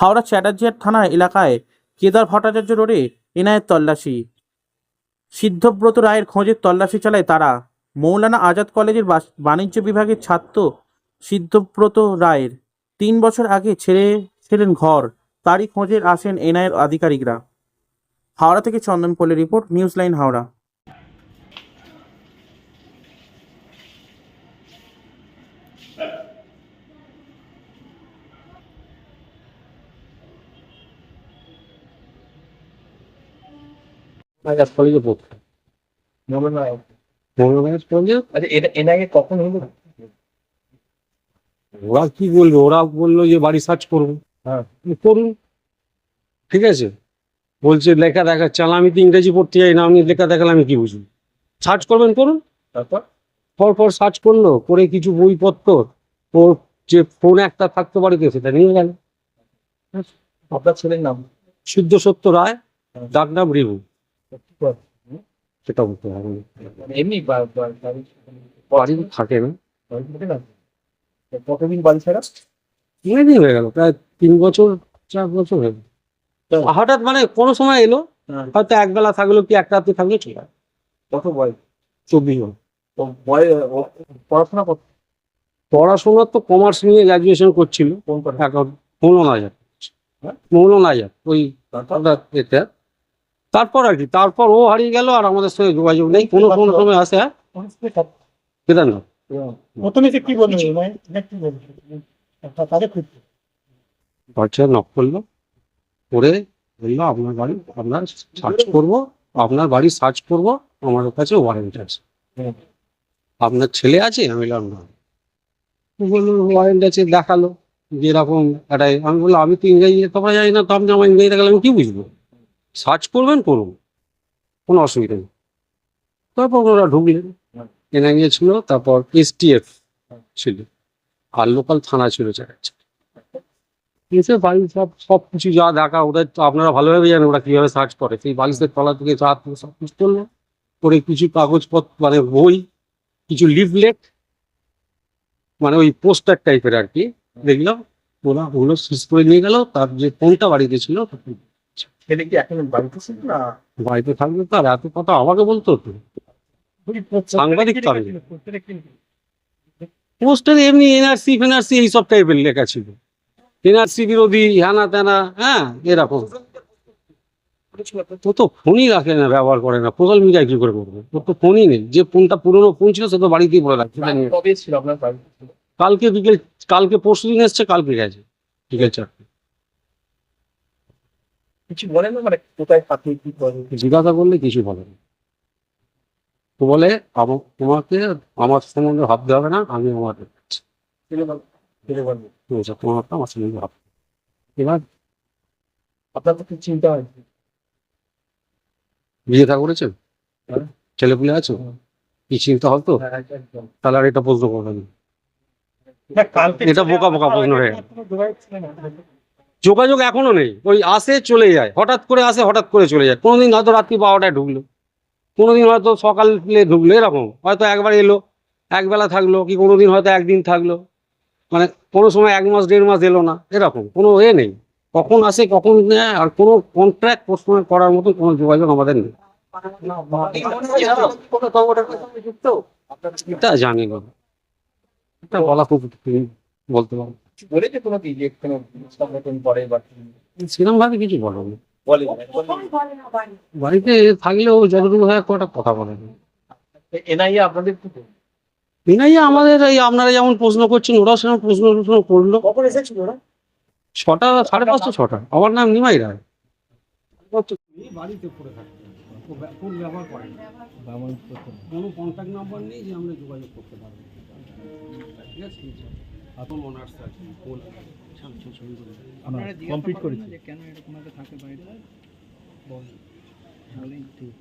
হাওড়া চ্যাটার্জিয়ার থানা এলাকায় কেদার ভট্টাচার্য রোডে এনআইয়ের তল্লাশি। সিদ্ধব্রত রায়ের খোঁজে তল্লাশি চালায় তারা। মৌলানা আজাদ কলেজের বাণিজ্য বিভাগের ছাত্র সিদ্ধব্রত রায়ের। তিন বছর আগে ছেড়ে ছিলেন ঘর। তারই খোঁজে আসেন এনআইয়ের আধিকারিকরা। হাওড়া থেকে চন্দন পোলের রিপোর্ট, নিউজ লাইন হাওড়া। কলেজে পড়তো কলেজে আচ্ছা এটা এর আগে কখন হলো? ওরা কি বলল ওরা বলল যে বাড়ি সার্চ করব হ্যাঁ। করুন। ঠিক আছে? বলছে লেখা দেখাচ্ছে আর আমি তো ইংরেজি পড়তে যাই না আমি লেখা দেখালে আমি কি বুঝব? সার্চ করবেন করুন। তারপর? পর পর সার্চ করল করে কিছু বইপত্র ওর যে ফোন একটা থাকতো বাড়িতে সেটা নিয়ে গেল। আপনার ছেলের নাম? শুদ্ধ সত্য রায় ডাক নাম রিভু? সেটা বলতে হবে মানে এমনি বা- বা- বাড়ি থাকে না। কতদিন বাড়ি ছাড়া? অনেকদিন হয়ে গেল প্রায় তিন বছর চার বছর হয়ে গেল। হঠাৎ মানে কোনো সময় এলো? হ্যাঁ। হয়তো একবেলা থাকল কি এক রাত্রি থাকল ঠিক আছে। কত বয়স? চব্বিশ পড়াশোনা কত? পড়াশোনা তো কমার্স নিয়ে গ্রাজুয়েশন করছিল। এখন মৌলানা আজাদ হ্যাঁ? মৌলানা আজাদ ওই এতে তারপর আর কি তারপর ও হারিয়ে গেল আর আমাদের সঙ্গে যোগাযোগ নেই কোনো কোনো সময় আসে হ্যাঁ? কেদারনাথ প্রথমে কি বলল? মানে এটা কি বলল? তাকে খুঁজছে বাচ্চা নক করল করে বলল আপনার বাড়ি আপনার সার্চ করব আপনার বাড়ি সার্চ করব আমার কাছে ওয়ারেন্ট আছে। আপনার ছেলে আছে? আমি বললাম না। বলল ওয়ারেন্ট আছে দেখাল। যে এরকম একটা আমি বললাম আমি তো ইংরেজি তোমরা জানি না তো আপনি আমার ইংরেজি দেখালে আমি কি বুঝব? সার্চ করবেন করুন কোনো অসুবিধা নেই। তারপর ওরা ঢুকলেন। এনআইএ ছিল তারপর এসটিএফ ছিল। আর লোকাল থানা ছিল চাকাচ্ছে এসে বাড়ি সব সব কিছু যা দেখা, ওদের তো আপনারা ভালোভাবে জানেন ওরা কীভাবে সার্চ করে। সেই বালিশের তলা থেকে থেকে সব কিছু করল। করে কিছু কাগজপত্র মানে বই, কিছু লিফলেট মানে ওই পোস্টার টাইপের আর কি দেখলাম ওরা ওগুলো শেষ করে নিয়ে গেল। তার যে ফোনটা বাড়িতে ছিল ছেলে কি এখন বাড়িতে ছিল না? বাড়িতে থাকলে তো আর এত কথা আমাকে বলতো তো। সাংবাদিক পোস্টারে এমনি এনআরসি ফেনআরসি এইসব টাইপের লেখা ছিল। এনআরসি বিরোধী হ্যাঁ এরকম। ও তো ফোনই রাখে না ব্যবহার করে না। সোশ্যাল মিডিয়ায় কি করে করবে? ওর তো ফোনই নেই। যে ফোনটা পুরোনো ফোন ছিল সে তো বাড়িতেই পড়ে রাখছে? কালকে বিকেল কালকে পরশু দিন এসছে কালকে গেছে। বিকেল চারটে। কিছু বলেন না? মানে কোথায় থাকে কি করে জিজ্ঞাসা করলে কিছু বলে না। তো বলে তোমাকে আমার সম্বন্ধে ভাবতে হবে না আমি আমার ছেলে বল ছেলে বলব তোমার আমার সম্বন্ধে ভাবতে এবার আপনার তো চিন্তা হয়? বিয়ে থা করেছেন হ্যাঁ। ছেলে পুলে আছে? কি চিন্তা হতো হ্যাঁ, তাহলে আর এটা প্রশ্ন করবেন এটা বোকা বোকা প্রশ্ন হয়ে। কোনো যোগাযোগ ছিল না। যোগাযোগ এখনও নেই। ওই আসে, চলে যায়। হঠাৎ করে আসে, হঠাৎ করে চলে যায়। কোনোদিন হয়তো রাত্রি বারোটায় ঢুকলো। কোনোদিন হয়তো সকালে ঢুকলো, এরকম। হয়তো একবার এলো, একবেলা থাকল, কি কোনোদিন হয়তো একদিন থাকল। মানে কোনো সময় এক মাস, দেড় মাস এলো না, এরকম। কোনো এ নেই। কখন আসে, কখন আর কোনো কন্ট্রাক্ট করার মতো কোনো যোগাযোগ আমাদের নেই। এটা জানি না। এটা বলা খুব বলতে পারব। বলেছে কোনো কি যে কোনো সংগঠন করে বা সেরকম ভাবে কিছু বলো বলে বাড়িতে থাকলেও যতটুকু হয় একটা কথা বলে। এনআইএ আপনাদের কি বিনাই আমাদের এই আপনারা যেমন প্রশ্ন করছেন ওরাও সেরকম প্রশ্ন প্রশ্ন করল। কখন এসেছিল ওরা? ছটা সাড়ে পাঁচটা ছটা। আমার নাম নিমাই রায়। বাড়িতে পড়ে থাকতে ব্যবহার করে কোনো কন্ট্যাক্ট নাম্বার নেই যে আমরা যোগাযোগ করতে পারব। ঠিক আছে? কমপ্লিট করেছি কেন এরকম একটা থাকে বাইরে? বল তাহলেই ঠিক।